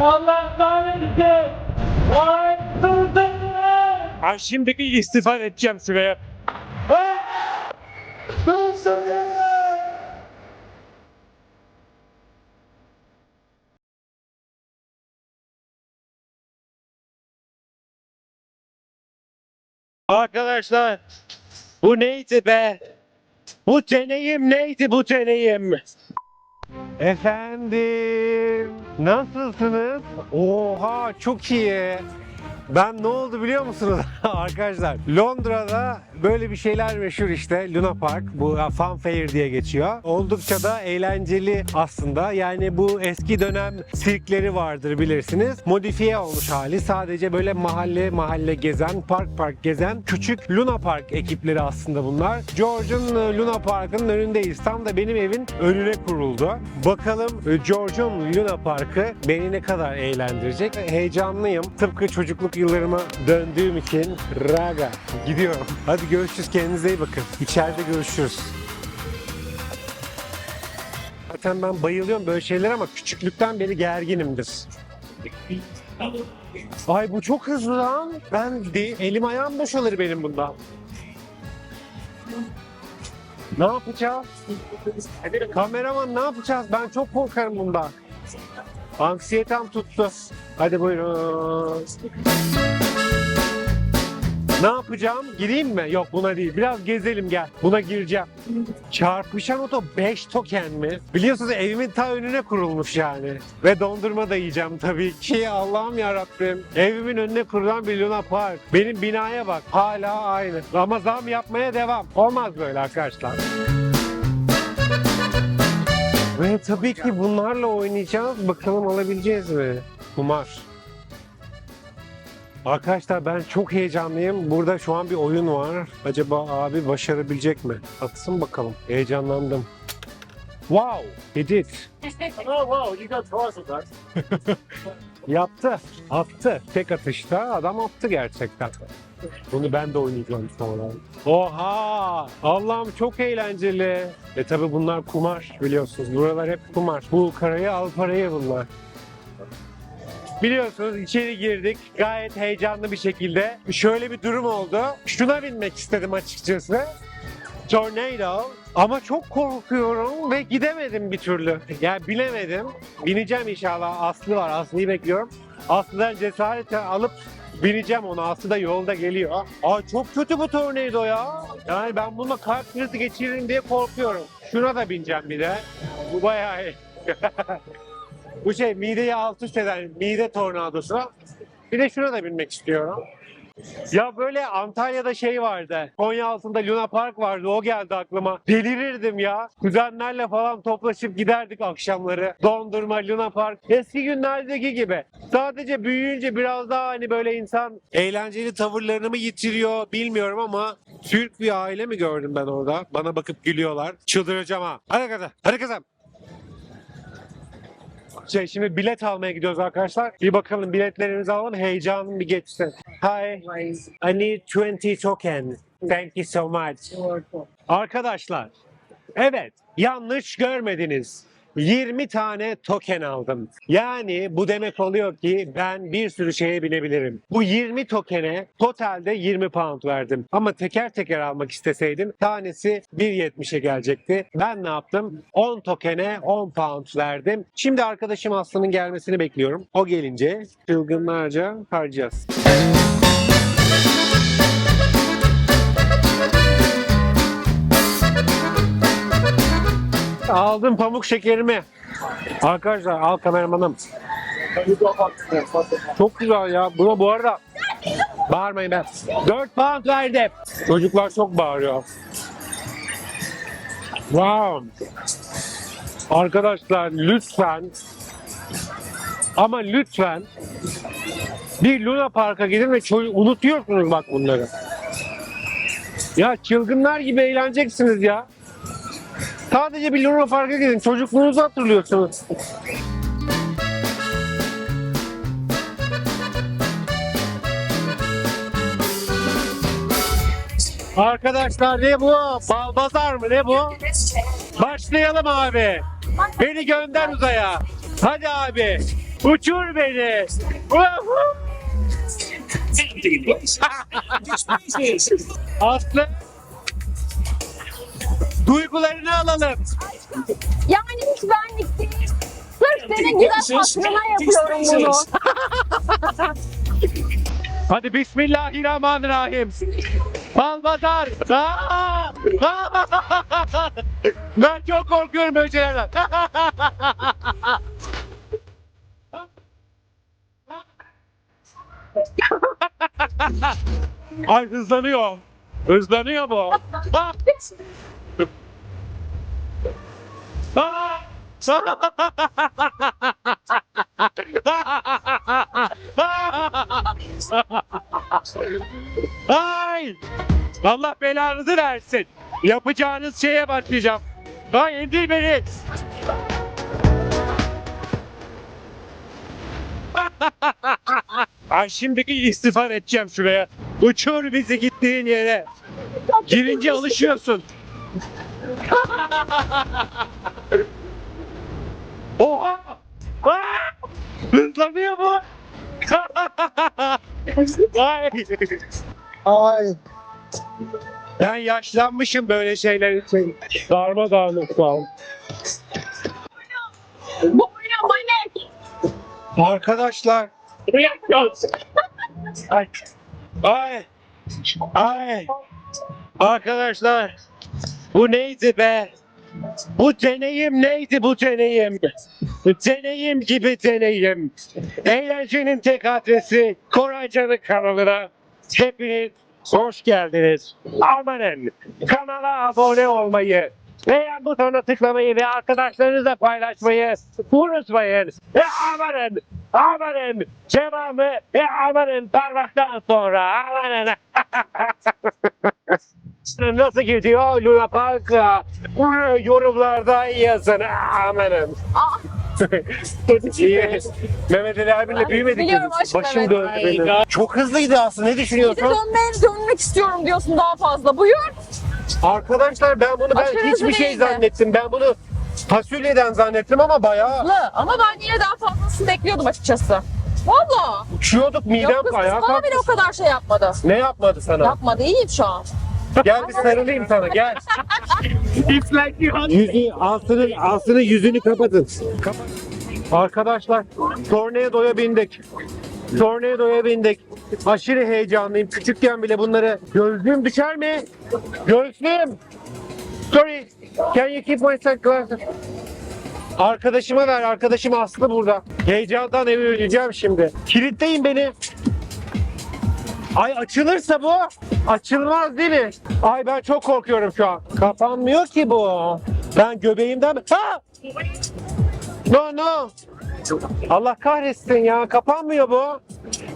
Allah kahretsin. Vay sultanım. Ha şimdiki istifa edeceğim şuraya. Arkadaşlar bu neydi be? Bu deneyim neydi bu deneyim? Efendim, nasılsınız? Oha çok iyi. Ben ne oldu biliyor musunuz arkadaşlar? Londra'da böyle bir şeyler meşhur işte Luna Park. Bu Fun Fair diye geçiyor. Oldukça da eğlenceli aslında. Yani bu eski dönem sirkleri vardır bilirsiniz. Modifiye olmuş hali. Sadece böyle mahalle mahalle gezen, park park gezen küçük Luna Park ekipleri aslında bunlar. George'un e, Luna Park'ın önündeyiz. Tam da benim evin önüne kuruldu. Bakalım e, George'un Luna Park'ı beni ne kadar eğlendirecek. Heyecanlıyım. Tıpkı çocukluk yıllarıma döndüğüm için raga gidiyorum. Hadi görüşürüz. Kendinize iyi bakın. İçeride görüşürüz. Zaten ben bayılıyorum böyle şeyler ama küçüklükten beri gerginimdir. Ay bu çok hızlı lan. Ben de, elim ayağım boşalır benim bundan. Ne yapacağız? Kameraman ne yapacağız? Ben çok korkarım bundan. Anksiyetem tuttu. Hadi buyurun. Ne yapacağım? Gireyim mi? Yok buna değil. Biraz gezelim gel. Buna gireceğim. Çarpışan oto 5 token mi? Biliyorsunuz evimin ta önüne kurulmuş yani. Ve dondurma da yiyeceğim tabii ki. Allah'ım ya Rabbim. Evimin önüne kurulan bir Luna Park. Benim binaya bak. Hala aynı. Ama zam yapmaya devam. Olmaz böyle arkadaşlar. Ve tabii ki bunlarla oynayacağız. Bakalım alabileceğiz mi? Kumar. Arkadaşlar ben çok heyecanlıyım. Burada şu an bir oyun var. Acaba abi başarabilecek mi? Atsın bakalım. Heyecanlandım. Wow, he did. Oh wow, you got twice of that. Yaptı. Attı. Tek atışta adam attı gerçekten. Bunu ben de oynayacağım sonra. Oha! Allah'ım çok eğlenceli. E tabi bunlar kumar biliyorsunuz. Buralar hep kumar. Bu karayı al parayı bunlar. Biliyorsunuz içeri girdik gayet heyecanlı bir şekilde. Şöyle bir durum oldu. Şuna binmek istedim açıkçası. Tornado. Ama çok korkuyorum ve gidemedim bir türlü. Yani bilemedim. Bineceğim inşallah. Aslı var. Aslı'yı bekliyorum. Aslı'dan cesaret alıp bineceğim ona. Aslı da yolda geliyor. Aa çok kötü bu tornado ya. Yani ben bununla kalp krizi geçiririm diye korkuyorum. Şuna da bineceğim bir de. Bu bayağı bu şey mideyi alt üst eden mide tornadosu. Bir de şuna da binmek istiyorum. Ya böyle Antalya'da şey vardı. Konya altında Luna Park vardı. O geldi aklıma. Delirirdim ya. Kuzenlerle falan toplaşıp giderdik akşamları. Dondurma, Luna Park. Eski günlerdeki gibi. Sadece büyüyünce biraz daha hani böyle insan eğlenceli tavırlarını mı yitiriyor bilmiyorum ama Türk bir aile mi gördüm ben orada? Bana bakıp gülüyorlar. Çıldıracağım ha. Hadi kızım. Hadi kızım. Şey, şimdi bilet almaya gidiyoruz arkadaşlar. Bir bakalım biletlerimizi alalım. Heyecanım bir geçsin. Hi. I need 20 token. Thank you so much. Arkadaşlar, evet yanlış görmediniz. 20 tane token aldım. Yani bu demek oluyor ki ben bir sürü şeye binebilirim. Bu 20 tokene totalde 20 pound verdim. Ama teker teker almak isteseydim tanesi 1.70'e gelecekti. Ben ne yaptım? 10 tokene 10 pound verdim. Şimdi arkadaşım Aslı'nın gelmesini bekliyorum. O gelince çılgınlarca harcayacağız. Aldım pamuk şekerimi. Arkadaşlar al kameramanım. Çok güzel ya. Buna bu arada bağırmayın ben. 4 pound verdim. Çocuklar çok bağırıyor. Wow. Arkadaşlar lütfen ama lütfen bir Luna Park'a gidin ve unutuyorsunuz bak bunları. Ya çılgınlar gibi eğleneceksiniz ya. Sadece bir Luna Park'a gidin. Çocukluğunuzu hatırlıyorsunuz. Arkadaşlar ne bu? Balbazar mı ne bu? Başlayalım abi. Beni gönder uzaya. Hadi abi. Uçur beni. Aslı. Duygularını alalım. Yani hiç benlik değil. Sırf senin güzel hatırına yapıyorum bunu. Hadi Bismillahirrahmanirrahim. Balbazar. Ben çok korkuyorum böyle şeylerden. Ay hızlanıyor. Hızlanıyor bu. Ay! Allah belanızı versin. Yapacağınız şeye başlayacağım. Ay indir beni. Ay şimdiki istiğfar edeceğim şuraya. Uçur bizi gittiğin yere. Girince alışıyorsun. Oha! Hızlanıyor bu. Ay. Ay. Ben yaşlanmışım böyle şeyler için. Darma dağınık falan. Boyuna manek. Arkadaşlar. Ay. Ay. Ay. Arkadaşlar. Bu neydi be? Bu deneyim neydi bu deneyim? Deneyim gibi deneyim. Eğlencenin tek adresi Koraycan'ın kanalına. Hepiniz hoş geldiniz. Amanın kanala abone olmayı, beğen butonuna tıklamayı ve arkadaşlarınızla paylaşmayı unutmayın. E amanın, amanın, cevabı e amanın parmaktan sonra amanın. Nasıl gidiyor Luna Park? Bunu yorumlarda yazın. Amanın. İyi. Mehmet Ali abiyle büyümedik Biliyorum, hoş Başım Mehmet döndü benim. Çok hızlıydı aslında. Ne de düşünüyorsun? dönmeye dönmek istiyorum diyorsun daha fazla. Buyur. Arkadaşlar ben bunu ben Aşırı hiçbir hızlı şey değildi. zannettim. Ben bunu fasulyeden zannettim ama bayağı Lı. Ama ben yine daha fazlasını bekliyordum açıkçası. Valla. uçuyorduk midem Yok kız ayağa bana bile kalktı. o kadar şey yapmadı. Ne yapmadı sana? Yapmadı. İyiyim şu an. Gel bir sarılayım sana gel. Yüzü, altını, altını yüzünü kapatın. Kapat. Arkadaşlar Tornado'ya bindik. Tornado'ya bindik. Aşırı heyecanlıyım. Küçükken bile bunları gözlüğüm düşer mi? Gözlüğüm. Sorry. Can you keep my sunglasses? Arkadaşıma ver. Arkadaşım Aslı burada. Heyecandan eve öleceğim şimdi. Kilitleyin beni. Ay açılırsa bu. Açılmaz değil mi? Ay ben çok korkuyorum şu an. Kapanmıyor ki bu. Ben göbeğimden... Ha! No no. Allah kahretsin ya. Kapanmıyor bu.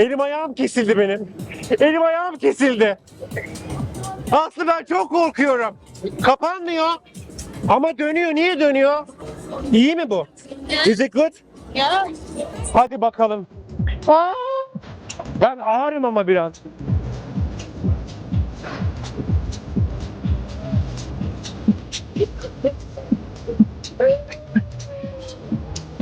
Elim ayağım kesildi benim. Elim ayağım kesildi. Aslı ben çok korkuyorum. Kapanmıyor. Ama dönüyor. Niye dönüyor? İyi mi bu? Is it good? Ya. Hadi bakalım. Aa! Ben ağrım ama biraz.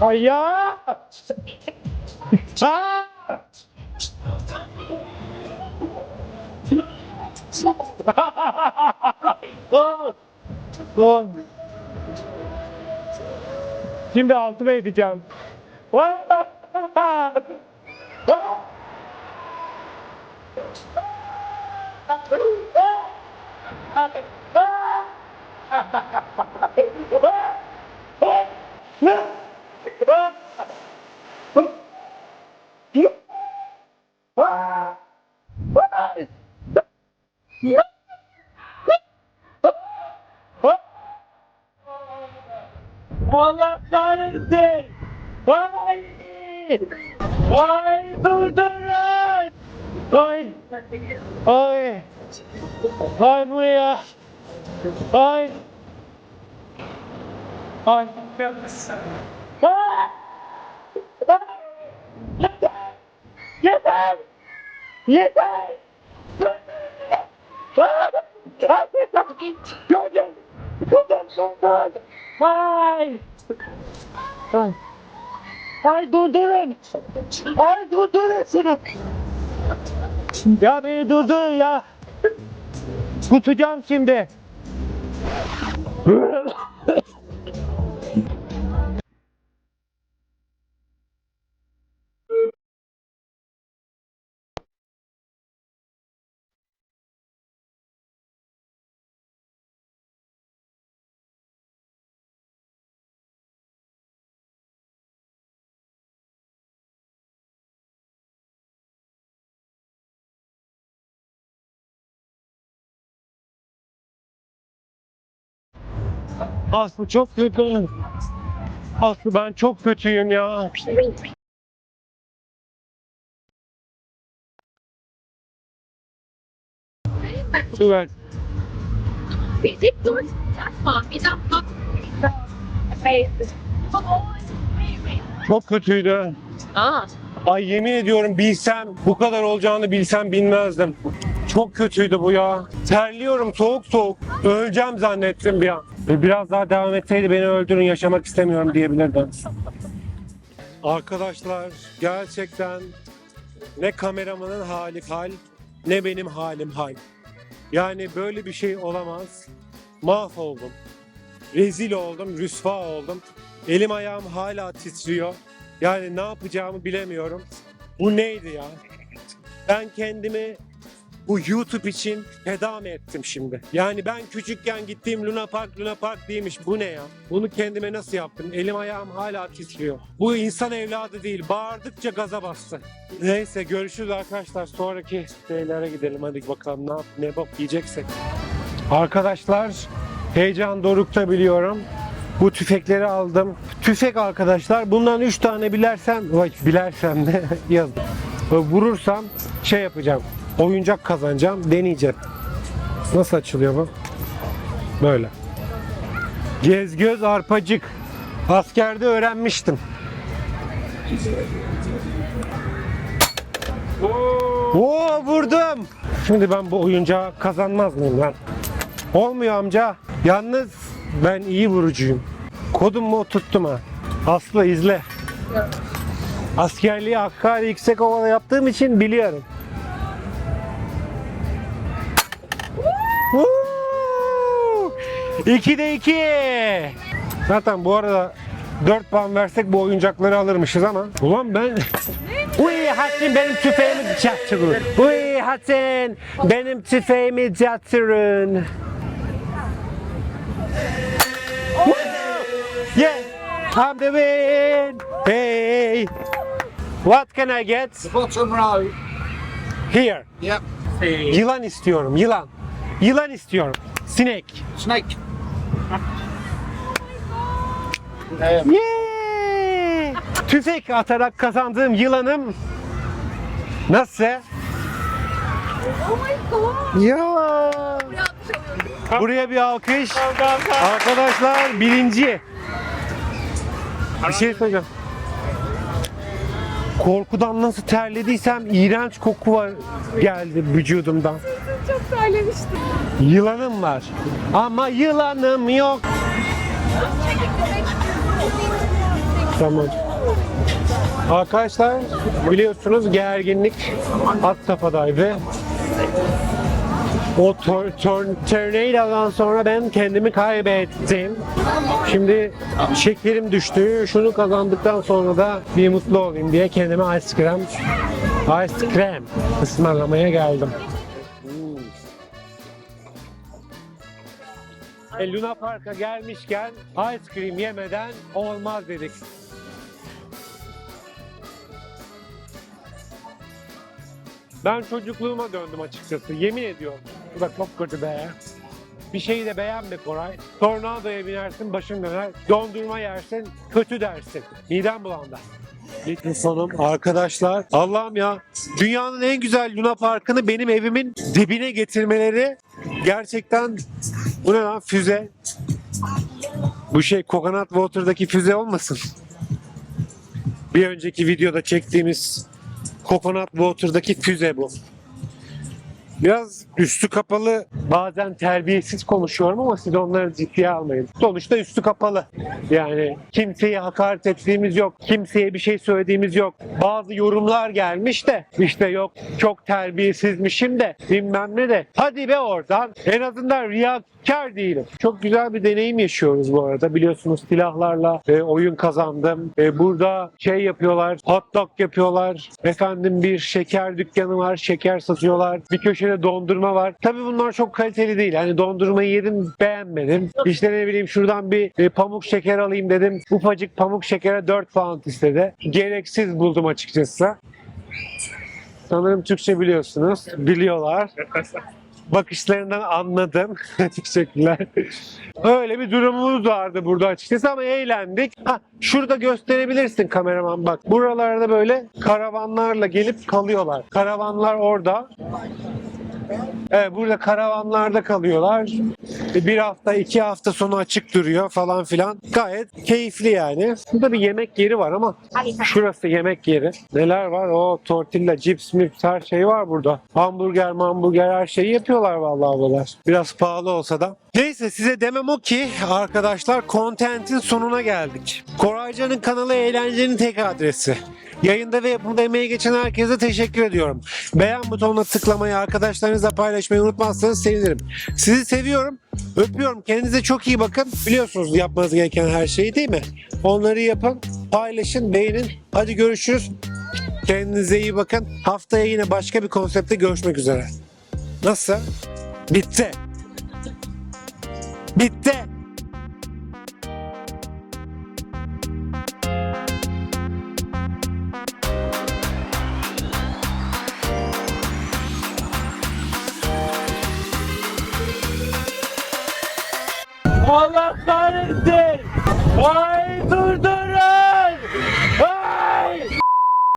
Ay ya! Aa! Oh! Oh! Şimdi altıma edeceğim. Allah kahretsin! Vay! Vay durdurun! Ay! Ay! Ay bu ya! Ay! Ay! Ah! Yeter! Yeter! Yeter! Vay! Ay! Ay durdurun. Ay durdurun şunu. Ya beni durdurun ya. Kusacağım şimdi. Aslı çok kötü. Aslı ben çok kötüyüm ya. Süper. Çok kötüydü. Aa. Ay yemin ediyorum bilsem bu kadar olacağını bilsem binmezdim. Çok kötüydü bu ya. Terliyorum soğuk soğuk. Öleceğim zannettim bir an. Ve Biraz daha devam etseydi beni öldürün yaşamak istemiyorum diyebilirdim. Arkadaşlar gerçekten ne kameramanın hali hal ne benim halim hal. Yani böyle bir şey olamaz. Mahvoldum. Rezil oldum, rüsva oldum. Elim ayağım hala titriyor. Yani ne yapacağımı bilemiyorum. Bu neydi ya? Ben kendimi bu YouTube için feda mı ettim şimdi? Yani ben küçükken gittiğim Luna Park, Luna Park değilmiş. Bu ne ya? Bunu kendime nasıl yaptım? Elim ayağım hala titriyor. Bu insan evladı değil. Bağırdıkça gaza bastı. Neyse görüşürüz arkadaşlar. Sonraki şeylere gidelim. Hadi bakalım ne yap, ne bak yiyeceksek. Arkadaşlar heyecan dorukta biliyorum. Bu tüfekleri aldım. Tüfek arkadaşlar. Bundan 3 tane bilersem, vay bilersem de yazın. Vurursam şey yapacağım. Oyuncak kazanacağım. Deneyeceğim. Nasıl açılıyor bu? Böyle. Gez göz arpacık. Askerde öğrenmiştim. Oo vurdum. Şimdi ben bu oyuncağı kazanmaz mıyım lan? Olmuyor amca. Yalnız ben iyi vurucuyum. Kodum mu tuttum ha. Aslı izle. Askerliği Hakkari Yüksek Ova'da yaptığım için biliyorum. Woo! İkide iki. Zaten bu arada 4 puan versek bu oyuncakları alırmışız ama. Ulan ben... Uy Hasan benim tüfeğimi çatırın. Uy Hasan benim tüfeğimi çatırın. Yeah, I'm the win. Hey, what can I get Bottom row. here? Yep. Yılan istiyorum, yılan. Yılan istiyorum. Snake. Yeah! Tüfek atarak kazandığım yılanım nasıl? Oh my god. Ya. Buraya bir alkış. Arkadaşlar birinci. Bir şey söyleyeceğim. Korkudan nasıl terlediysem iğrenç koku var geldi vücudumdan. Çok terlemiştim. Yılanım var. Ama yılanım yok. Tamam. Arkadaşlar biliyorsunuz gerginlik hat safhadaydı. O tor- tor- tornado'dan sonra ben kendimi kaybettim. Şimdi şekerim düştü. Şunu kazandıktan sonra da bir mutlu olayım diye kendime ice cream ice cream ısmarlamaya geldim. E, Luna Park'a gelmişken ice cream yemeden olmaz dedik. Ben çocukluğuma döndüm açıkçası. Yemin ediyorum. Bu da çok kötü be. Bir şeyi de beğenme Koray. Tornadoya binersin başın döner. Dondurma yersin kötü dersin. Midem bulandı. İlk sonum arkadaşlar. Allah'ım ya. Dünyanın en güzel Luna Parkı'nı benim evimin dibine getirmeleri gerçekten bu ne lan füze? Bu şey Coconut Water'daki füze olmasın? Bir önceki videoda çektiğimiz Coconut Water'daki füze bu. Biraz üstü kapalı bazen terbiyesiz konuşuyorum ama siz onları ciddiye almayın. Sonuçta üstü kapalı. Yani kimseye hakaret ettiğimiz yok. Kimseye bir şey söylediğimiz yok. Bazı yorumlar gelmiş de işte yok çok terbiyesizmişim de bilmem ne de. Hadi be oradan. En azından riyakar değilim. Çok güzel bir deneyim yaşıyoruz bu arada. Biliyorsunuz silahlarla e, oyun kazandım. E, burada şey yapıyorlar, hot dog yapıyorlar. Efendim bir şeker dükkanı var, şeker satıyorlar. Bir köşede dondurma var. Tabii bunlar çok kaliteli değil. Hani dondurmayı yedim, beğenmedim. İşte ne bileyim şuradan bir e, pamuk şeker alayım dedim. Ufacık pamuk şekere 4 pound istedi. Gereksiz buldum açıkçası. Sanırım Türkçe biliyorsunuz. Biliyorlar. Bakışlarından anladım. Teşekkürler. Öyle bir durumumuz vardı burada açıkçası ama eğlendik. Ha, şurada gösterebilirsin kameraman bak. Buralarda böyle karavanlarla gelip kalıyorlar. Karavanlar orada. Evet, burada karavanlarda kalıyorlar. E, Bir hafta, iki hafta sonu açık duruyor falan filan. Gayet keyifli yani. Burada bir yemek yeri var ama şurası yemek yeri. Neler var? O tortilla, cips, mips her şey var burada. Hamburger, hamburger her şeyi yapıyorlar vallahi bunlar. Biraz pahalı olsa da. Neyse size demem o ki arkadaşlar contentin sonuna geldik. Koraycan'ın kanalı eğlencenin tek adresi. Yayında ve yapımda emeği geçen herkese teşekkür ediyorum. Beğen butonuna tıklamayı, arkadaşlarınızla paylaşmayı unutmazsanız sevinirim. Sizi seviyorum. Öpüyorum. Kendinize çok iyi bakın. Biliyorsunuz yapmanız gereken her şeyi değil mi? Onları yapın, paylaşın, beğenin. Hadi görüşürüz. Kendinize iyi bakın. Haftaya yine başka bir konsepte görüşmek üzere. Nasıl? Bitti. Bitti.